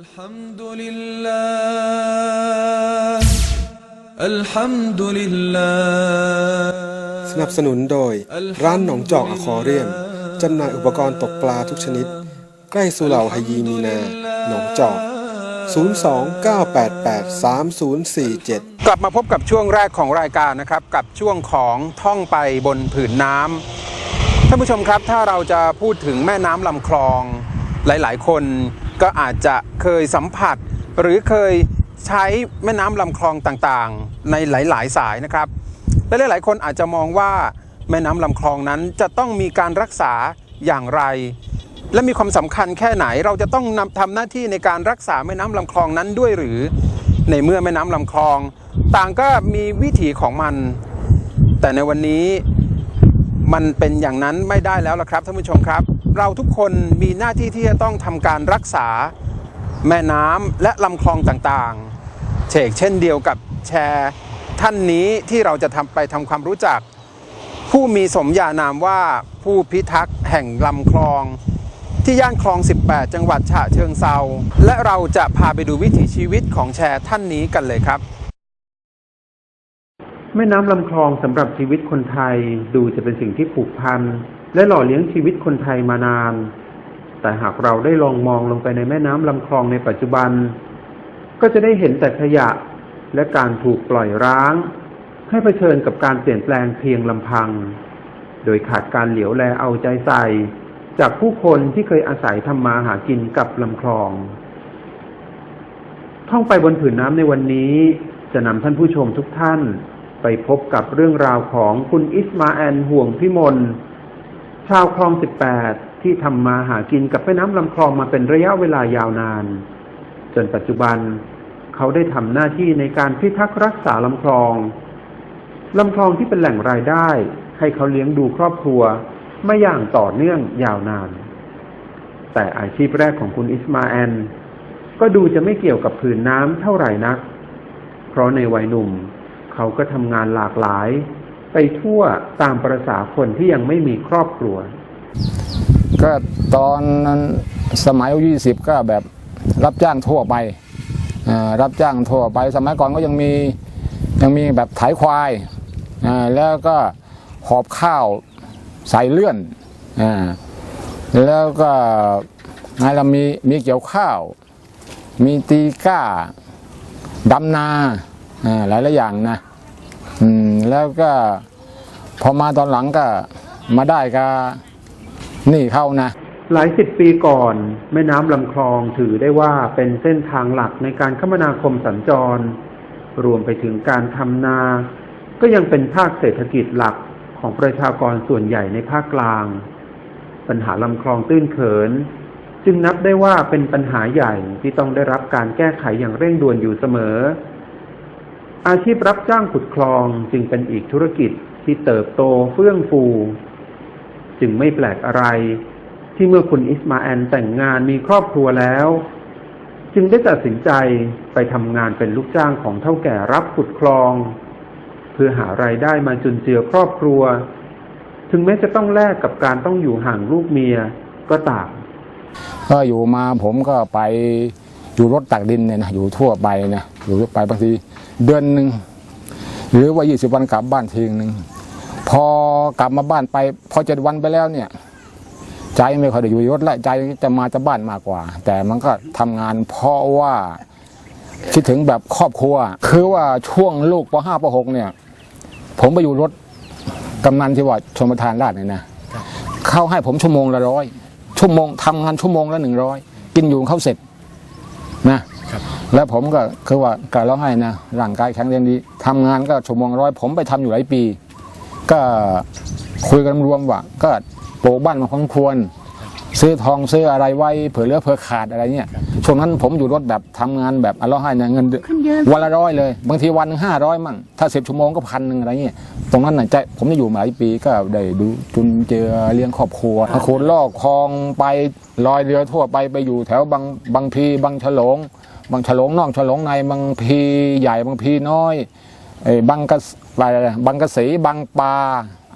الحمد لله الحمد لله สนับสนุนโดย ร้านหนองจอกอควาเรียม จำหน่ายอุปกรณ์ตกปลาทุกชนิด ใกล้สุเหร่าฮยีมีนา หนองจอก 029883047 กลับมาพบกับช่วงแรกของรายการนะครับ กับช่วงของท่องไปบนผืนน้ำท่านผู้ชมครับถ้าเราจะพูดถึงแม่น้ำลำคลอง หลาย ๆ คน ก็อาจจะเคยสัมผัส หรือเคยใช้แม่น้ำลำคลองต่างๆ ในหลาย ๆ สายนะครับ และหลายๆ คนอาจจะมองว่าแม่น้ำลำคลองนั้นจะต้องมีการรักษาอย่างไร และมีความสำคัญแค่ไหนเราจะต้องนำทำหน้าที่ในการรักษาแม่น้ำลำคลองนั้นด้วยหรือ ในเมื่อแม่น้ำลำคลอง ต่างก็มีวิถีของมัน แต่ในวันนี้มันเป็นอย่างนั้นไม่ได้แล้วละครับท่านผู้ชมครับ เราทุกคนมีหน้าที่ที่จะต้องทำการรักษาแม่น้ำและลำคลองต่างๆ เชกเช่นเดียวกับแชร์ท่านนี้ที่เราจะทำไปทำความรู้จัก ผู้มีสมญานามว่าผู้พิทักษ์แห่งลำคลอง ที่ย่านคลอง 18 จังหวัดฉะเชิงเซาและเราจะพาไปดูวิถีชีวิตของแชร์ท่านนี้กันเลยครับ แม่น้ำลำคลองสำหรับชีวิตคนไทยดูจะเป็นสิ่งที่ผูกพัน และหล่อเลี้ยงชีวิตคนไทยมานาน แต่หากเราได้ลองมองลงไปในแม่น้ำลำคลองในปัจจุบัน ก็จะได้เห็นแต่ขยะและการถูกปล่อยร้าง ให้เผชิญกับการเปลี่ยนแปลงเพียงลำพัง โดยขาดการเหลียวแลเอาใจใส่ จากผู้คนที่เคยอาศัยทำมาหากินกับลำคลอง ท่องไปบนผืนน้ำในวันนี้จะนำท่านผู้ชมทุกท่าน ไปพบกับเรื่องราวของคุณอิสมาแอนห่วงพิมล ชาวคลอง18ที่ทำมาหากินกับแม่น้ำลำคลองมาเป็นระยะเวลายาวนาน จนปัจจุบันเขาได้ทำหน้าที่ในการพิทักษ์รักษาลำคลองลำคลองที่เป็นแหล่งรายได้ ให้เขาเลี้ยงดูครอบครัวมาอย่างต่อเนื่องยาวนาน แต่อาชีพแรกของคุณอิสมาแอนก็ดูจะไม่เกี่ยวกับผืนน้ำเท่าไหร่นัก เพราะในวัยหนุ่ม เขาก็ทำงานหลากหลาย ไปทั่วตามประษาคนที่ยังไม่มีครอบครัว ก็ตอนนั้นสมัยอายุยี่สิบก็แบบรับจ้างทั่วไปรับจ้างทั่วไป สมัยก่อนก็ยังมียังมีแบบถควายอ่ายแล้วก็หอบข้าวใส่เลื่อนอแล้วก็ไงเรามีมีเกี่ยวข้าว มีตีก้าดำนาหลายหลายอย่างนะ แล้วก็ พอมาตอนหลังก็มาได้กับนี่เข้านะ หลายสิบปีก่อน แม่น้ำลำคลองถือได้ว่าเป็นเส้นทางหลักในการคมนาคมสัญจร รวมไปถึงการทำนา ก็ยังเป็นภาคเศรษฐกิจหลักของประชากรส่วนใหญ่ในภาคกลาง ปัญหาลำคลองตื้นเขิน จึงนับได้ว่าเป็นปัญหาใหญ่ที่ต้องได้รับการแก้ไขอย่างเร่งด่วนอยู่เสมอ อาชีพรับจ้างขุดคลองจึงเป็นอีกธุรกิจที่เติบโตเฟื่องฟู จึงไม่แปลกอะไร ที่เมื่อคุณอิสมาแอนแต่งงานมีครอบครัวแล้ว จึงได้ตัดสินใจไปทำงานเป็นลูกจ้างของเท่าแก่รับขุดคลอง เพื่อหารายได้มาจุนเจือครอบครัว ถึงแม้จะต้องแลกกับการต้องอยู่ห่างลูกเมียก็ตามก็อยู่มาผมก็ไป อยู่รถตักดินเนี่ยนะอยู่ทั่วไปนะอยู่ทั่วไปบางทีเดือนหนึ่งหรือว่ายี่สิบวันกลับบ้านทีหนึ่งพอกลับมาบ้านไป พอเจ็ดวันไปแล้วเนี่ย ใจไม่ค่อยได้อยู่รถละใจจะมาจะบ้านมากกว่า แต่มันก็ทำงานเพราะว่าคิดถึงแบบครอบครัว คือว่าช่วงลูกปห้าปหกเนี่ย ผมไปอยู่รถกำนันที่ว่าชมประทานราชเนี่ยนะเข้าให้ผมชั่วโมงละร้อยชั่วโมงทำงานชั่วโมงละหนึ่งร้อยกินอยู่ของเขาเสร็จ นะแล้วผมก็คือว่าก็ร้องไห้นะร่างกายแข็งแรงดีทำงานก็ชั่วโมงร้อยผมไปทำอยู่หลายปี ก็คุยกันรวมว่าก็ปลูกบ้านมาพอสมควร ซื้อทองซื้ออะไรไว้เผื่อเหลือเผื่อขาดอะไรเนี่ย ช่วงนั้นผมอยู่รถแบบทำงานแบบอะร้องไห้นะเงินเดือนวันละร้อยเลย บางทีวันหนึ่งห้าร้อยมั่งถ้าสิบชั่วโมงก็พันหนึ่งอะไรเงี้ยตรงนั้นน่ะใจผมจะอยู่มาหลายปีก็ได้ดูจุนเจือเลี้ยงครอบครัวขุดลอกคลองไปลอยเรือทั่วไปไปอยู่แถวบางบางพีบางฉลง บางฉลงนอกฉลงในบางพีใหญ่บางพีน้อยไอ้บางกะอะไรนะบางกะสีบางปลา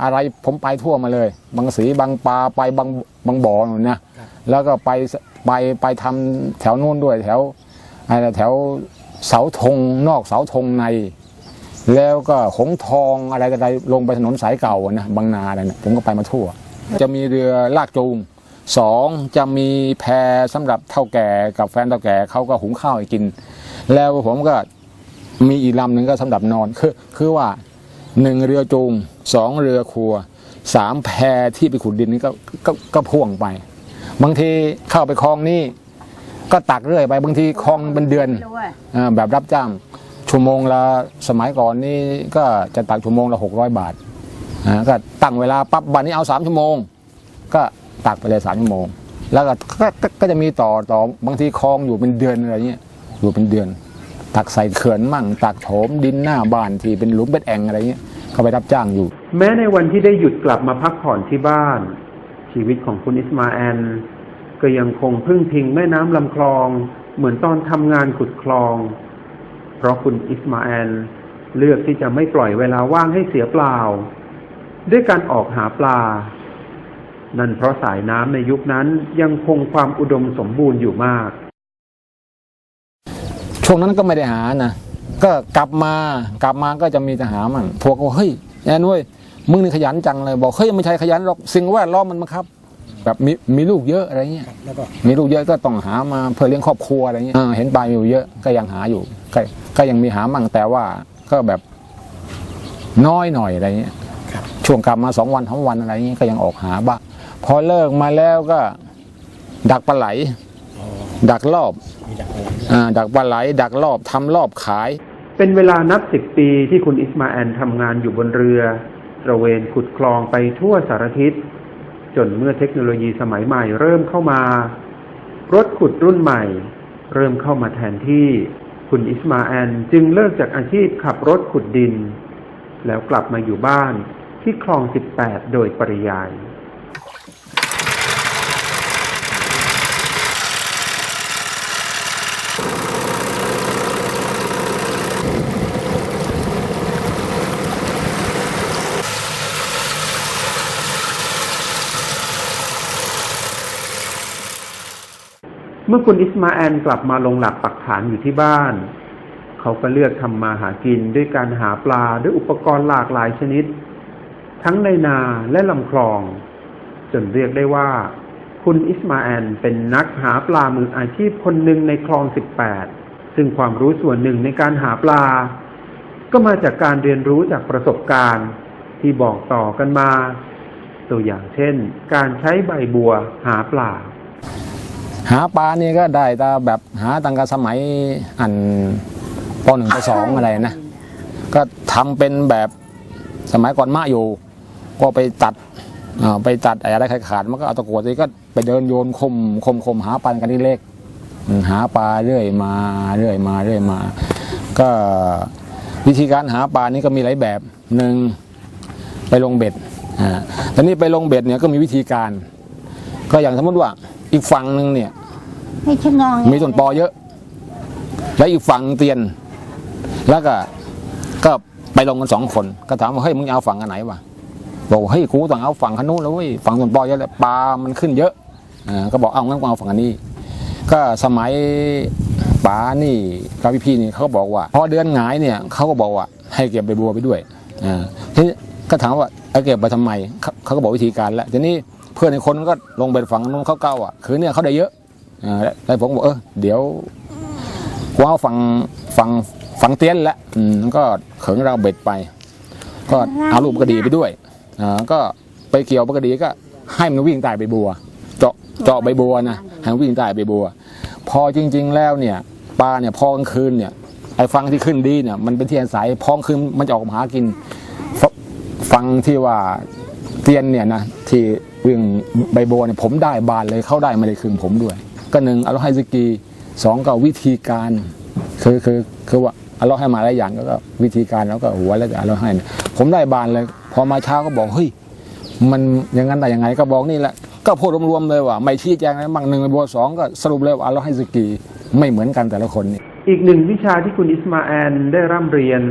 อะไรผมไปทั่วมาเลย บางกะสีบางปลาไปบางบางบ่อนู่นนะแล้วก็ไป ไปไปทำแถวนู้นด้วยแถวอะไรแถวเสาธงนอกเสาธงใน แล้วก็หงทองอะไรอะไรลงไปถนนสายเก่านะบางนาอะไรเนี่ยผมก็ไปมาทั่ว จะมีเรือลากจูงสองจะมีแพสำหรับเท่าแก่กับแฟนเท่าแก่เขาก็หุงข้าวให้กิน แล้วผมก็มีอีกลำหนึ่งก็สำหรับนอนคือคือว่าหนึ่งเรือจูงสองเรือครัวสามแพที่ไปขุดดินนี่ก็ก็ก็พ่วงไป บางทีเข้าไปคลองนี่ก็ตักเรื่อยไปบางทีคลองเป็นเดือนอ่าแบบรับจ้างชั่วโมงละสมัยก่อนนี่ก็จะตักชั่วโมงละหกร้อยบาทอ่าก็ตั้งเวลาปั๊บวันนี้เอาสามชั่วโมง ก็ตักไปเลยสามชั่วโมง แล้วก็ก็ก็ก็จะมีต่อต่อบางทีคลองอยู่เป็นเดือนอะไรเงี้ยอยู่เป็นเดือน ตักใส่เขื่อนมั่ง ตักโถมดินหน้าบ้านที่เป็นหลุมเป็นแอ่งอะไรเงี้ยเขาไปรับจ้างอยู่ แม้ในวันที่ได้หยุดกลับมาพักผ่อนที่บ้าน ชีวิตของคุณอิสมาแอลก็ยังคงพึ่งพิงแม่น้ำลำคลองเหมือนตอนทำงานขุดคลอง เพราะคุณอิสมาแอลเลือกที่จะไม่ปล่อยเวลาว่างให้เสียเปล่า ด้วยการออกหาปลา นั่นเพราะสายน้ำในยุคนั้นยังคงความอุดมสมบูรณ์อยู่มาก ช่วงนั้นก็ไม่ได้หานะ ก็กลับมากลับมาก็จะมีแต่หามันพวกก็บอกเฮ้ยแอนเว้ย มึงนี่ขยันจังเลยบอกเฮ้ยไม่ใช่ขยันหรอกสิ่งแวดล้อมมันบังคับแบบมีมีลูกเยอะอะไรเงี้ยแล้วก็มีลูกเยอะก็ต้องหามาเพื่อเลี้ยงครอบครัวอะไรเงี้ยอ่าเห็นปลาอยู่เยอะก็ยังหาอยู่ก็ก็ยังมีหามั่งแต่ว่าก็แบบน้อยหน่อยอะไรเงี้ยครับช่วงกลับมาสองวันสามวันอะไรเงี้ยก็ยังออกหาบ้างพอเลิกมาแล้วก็ ดักปลาไหลอ๋อดักรอบมีดักอะไรอ่าดักปลาไหล ดักรอบทำรอบขาย เป็นเวลานับสิบปีที่คุณอิสมาแอลทำงานอยู่บนเรือ ตระเวนขุดคลองไปทั่วสารทิศ จนเมื่อเทคโนโลยีสมัยใหม่เริ่มเข้ามา รถขุดรุ่นใหม่ เริ่มเข้ามาแทนที่ คุณอิสมาแอนจึงเลิกจากอาชีพขับรถขุดดิน แล้วกลับมาอยู่บ้านที่คลอง 18 โดยปริยาย เมื่อคุณอิสมาแอลกลับมาลงหลักปักฐานอยู่ที่บ้าน เขาก็เลือกทำมาหากินด้วยการหาปลาด้วยอุปกรณ์หลากหลายชนิด ทั้งในนาและลำคลอง จนเรียกได้ว่า คุณอิสมาแอลเป็นนักหาปลามืออาชีพคนหนึ่งในคลอง18ซึ่งความรู้ส่วนหนึ่งในการหาปลา ก็มาจากการเรียนรู้จากประสบการณ์ที่บอกต่อกันมา ตัวอย่างเช่น การใช้ใบบัวหาปลา หาปลานี่ก็ได้แต่แบบหาตั้งแต่สมัยอันปหนึ่งปสองอะไรนะ ก็ทำเป็นแบบสมัยก่อนมะอยู่ ก็ไปตัดอ่าไปตัดอะไรขาดๆมันก็เอาตะกรวดนี่ก็ไปเดินโยนคมคมคมหาปลากันที่เล็กอืมหาปลาเรื่อยมาเรื่อยมาเรื่อยมา ก็วิธีการหาปลานี่ก็มีหลายแบบหนึ่งไปลงเบ็ดอ่าตอนนี้ไปลงเบ็ดเนี่ยก็มีวิธีการ ก็อย่างสมมติว่า อีกฝั่งหนึ่งเนี่ย ให้ชะงองมีต้นปอเยอะ แล้วอีกฝั่งเตียน แล้วก็ ก็ไปลงกันสองคน ก็ถามว่าเฮ้ยมึงจะเอาฝั่งอันไหนวะบอกว่าเฮ้ยกูต้องเอาฝั่งขนุนแล้วเว้ยฝั่งต้นปอเยอะแล้วปลามันขึ้นเยอะอ่าก็บอกเอางั้นกูเอาฝั่งอันนี้ ก็สมัยป๋านี่กับพี่พี่นี่เขาก็บอกว่าพอเดือนหงายเนี่ยเขาก็บอกว่า ให้เก็บใบบัวไปด้วยอ่าทีนี้ก็ถามว่าเอาเก็บไปทำไมเขาเขาก็บอกวิธีการแล้วทีนี้ เพื่อนในคนก็ลงไปฝั่งนู้นเขาเก้าอะ คือเนี่ยเขาได้เยอะอ่าแล้วผมบอกเออเดี๋ยวกูเอาฝั่งฝั่งฝั่งเตี้ยนละอืมก็เขิงเราเบ็ดไป ก็เอาลูกปกระดีไปด้วยอ่าก็ไปเกี่ยวปกระดีก็ให้มันวิ่งใต้ใบบัว เจาะเจาะใบบัวนะให้มันวิ่งใต้ใบบัว พอจริง ๆ แล้วเนี่ยปลาเนี่ยพอกลางคืนเนี่ยไอ้ฟังที่ขึ้นดีเนี่ยมันเป็นที่อาศัยพองคืนมันจะออกมาหากินฟฟังที่ว่าเตียนเนี่ยนะที่ วิ่งใบบัวเนี่ยผมได้บานเลยเข้าได้ไม่ได้คืนผมด้วย ก็หนึ่งอโลไฮสกีสองก็วิธีการคือคือคือว่าอโลให้มาหลายอย่างก็วิธีการแล้วก็หัวแล้วก็อโลให้ ผมได้บานเลย พอมาเช้าก็บอกเฮ้ยมันอยังงั้นแต่ยังไงก็บอกนี่แหละก็พูดรวมๆเลยว่าไม่ชี้แจงอะไรบางหนึ่งใบบัวสองก็สรุปเลยว่าอโลไฮสกีไม่เหมือนกันแต่ละคนนี่อีกหนึ่งวิชาที่คุณอิสมาแอลได้ร่ำเรียน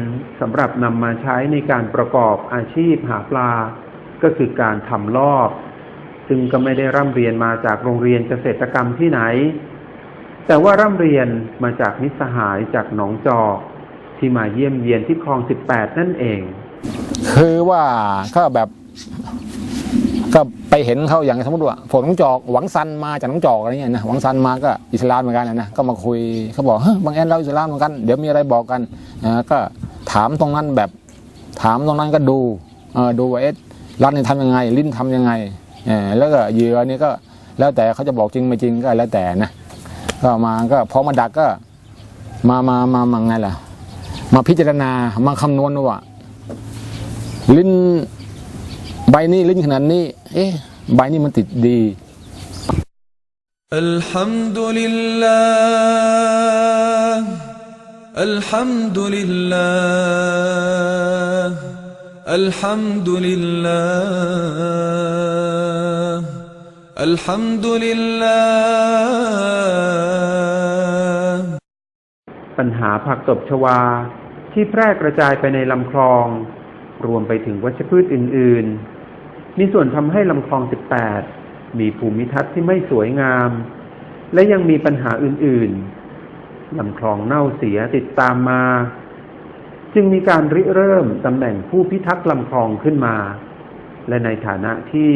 สำหรับนำมาใช้ในการประกอบอาชีพหาปลา ก็คือการทำรอบ ซึ่งก็ไม่ได้ร่ำเรียนมาจากโรงเรียนเกษตรกรรมที่ไหน แต่ว่าร่ำเรียนมาจากมิสหายจากหนองจอกที่มาเยี่ยมเยียนที่คลอง18นั่นเอง คือว่าก็แบบก็ไปเห็นเขาอย่างสมมติว่าฝนน้องจอกหวังซันมาจากน้องจอกอะไรเงี้ยนะหวังซันมาก็อิสลามเหมือนกันนะก็มาคุยเขาบอกเฮ้ยบางแอนเราอิสลามเหมือนกันเดี๋ยวมีอะไรบอกกันอ่าก็ถามตรงนั้นแบบ ถามตรงนั้นก็ดูเออดูว่าเอ๊ะรัฐนี่ทำยังไง ลิ้นทำยังไง แล้วก็เหยื่อนี่ก็ แล้วแต่เขาจะบอกจริงไม่จริงก็แล้วแต่นะก็มาก็พอมาดักก็มามามามาไงล่ะ มาพิจารณามาคำนวณว่า ลิ้นใบนี้ลิ้นขนาดนี้ เอ๊ะใบนี้มันติดดี الحمد لله الحمد لله الحمد لله الحمد لله ปัญหาผักตบชวาที่แพร่กระจายไปในลำคลอง รวมไปถึงวัชพืชอื่นๆ มีส่วนทำให้ลำคลอง 18 มีภูมิทัศน์ที่ไม่สวยงาม และยังมีปัญหาอื่นๆ ลำคลองเน่าเสียติดตามมา จึงมีการริเริ่มตำแหน่งผู้พิทักษ์ลำคลองขึ้นมา และในฐานะที่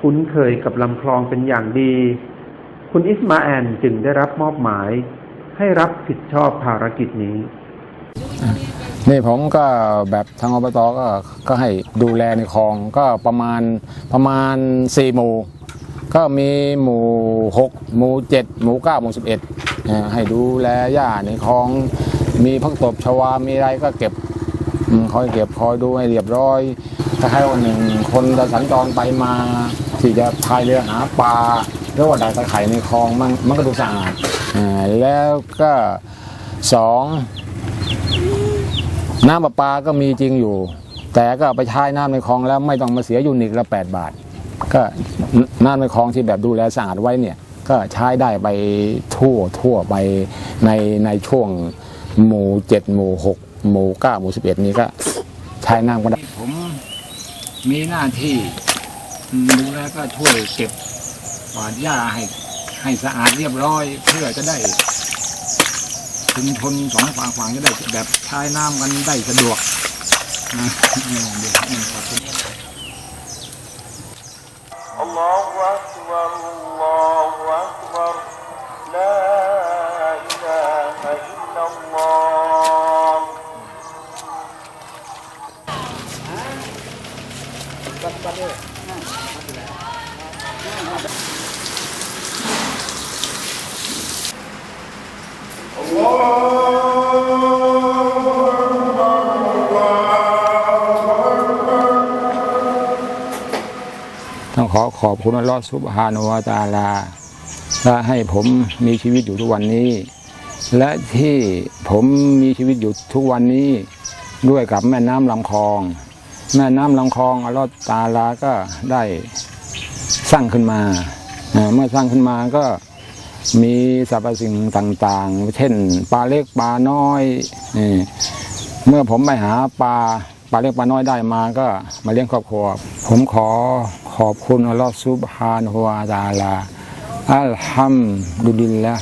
คุ้นเคยกับลำคลองเป็นอย่างดี คุณอิสมาแอนจึงได้รับมอบหมาย ให้รับผิดชอบภารกิจนี้ นี่ผมก็แบบทางอบตก็ก็ให้ดูแลในคลองก็ประมาณประมาณสี่หมู่ ก็มีหมู่หกหมู่เจ็ดหมู่เก้าหมู่สิบเอ็ดให้ดูแลหญ้าในคลอง มีพักตบชวา มีอะไรก็เก็บคอยเก็บคอยดูให้เรียบร้อยถ้าให้วันหนึ่งคนจะสัญจรไปมาที่จะพายเรือหาปลาหรือว่าดักตะไคร่ในคลองมันมันก็ดูสะอาดอ่าแล้วก็สองน้ำประปาก็มีจริงอยู่ แต่ก็ไปใช้น้ำในคลองแล้วไม่ต้องมาเสียยูนิตละแปดบาท ก็น้ำในคลองที่แบบดูแลสะอาดไว้เนี่ย ก็ใช้ได้ไปทั่วทั่วไปในในช่วง หมู่เจ็ดหมู่หกหมู่เก้าหมู่สิบเอ็ดนี้ก็ใช้น้ำก็ได้ ผมมีหน้าที่ดูแลก็ช่วยเก็บกวาดหญ้าให้ให้สะอาดเรียบร้อย เพื่อจะได้ ชุมชนสองฝั่งฝั่งจะได้แบบใช้น้ำกันได้สะดวกนะเออเดี๋ยวเออขอบคุณ الله أكبر ขอบคุณอัลลอฮฺซุบฮานุวาตาลาที่ให้ผมมีชีวิตอยู่ทุกวันนี้ และที่ผมมีชีวิตอยู่ทุกวันนี้ด้วยกับแม่น้ำลำคลอง แม่น้ำลำคลองอัลลอฮฺตาลาก็ได้สร้างขึ้นมาเมื่อสร้างขึ้นมาก็มีสรรพสิ่งต่างๆ เช่นปลาเล็กปลาน้อย เมื่อผมไปหาปลาปลาเล็กปลาน้อยได้มาก็มาเลี้ยงครอบครัว ผมขอ ขอบคุณอัลลอฮฺซุบฮานฮวะตาลาอัลฮัมดุลิลละ